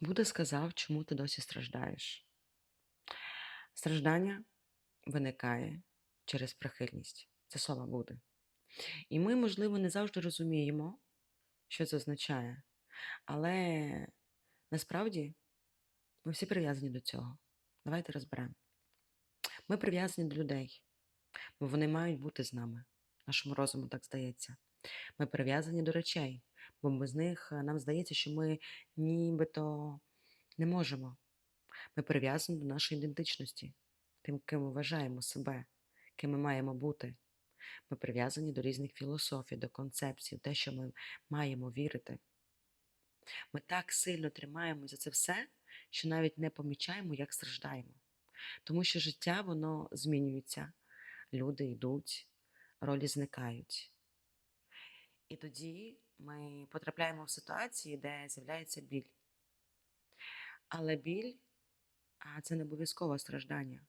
Будда сказав, чому ти досі страждаєш. Страждання виникає через прихильність. Це слова Будди. І ми, можливо, не завжди розуміємо, що це означає. Але насправді ми всі прив'язані до цього. Давайте розберемо. Ми прив'язані до людей, бо вони мають бути з нами. Нашому розуму так здається. Ми прив'язані до речей, бо без них е, нам здається, що ми нібито не можемо. Ми прив'язані до нашої ідентичності, тим, ким ми вважаємо себе, ким ми маємо бути. Ми прив'язані до різних філософій, до концепцій, те, що ми маємо вірити. Ми так сильно тримаємо за це все, що навіть не помічаємо, як страждаємо. Тому що життя воно змінюється, люди йдуть, ролі зникають. І тоді ми потрапляємо в ситуації, де з'являється біль. Але біль це не обов'язково страждання.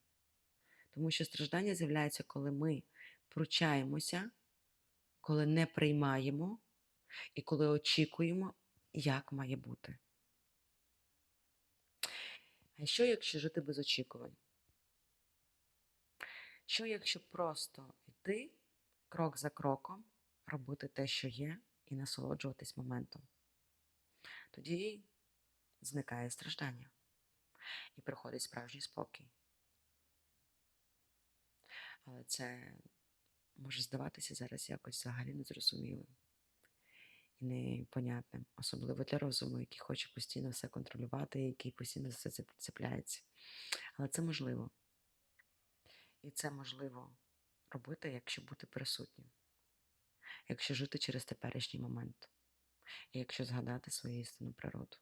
Тому що страждання з'являється, коли ми пручаємося, коли не приймаємо і коли очікуємо, як має бути. А що, якщо жити без очікувань? Що, якщо просто йти крок за кроком, робити те, що є, і насолоджуватись моментом? Тоді зникає страждання і приходить справжній спокій. Але це може здаватися зараз якось взагалі незрозумілим і непонятним, особливо для розуму, який хоче постійно все контролювати, який постійно за це цепляється. Але це можливо. І це можливо робити, якщо бути присутнім, якщо жити через теперішній момент, і якщо згадати свою істинну природу.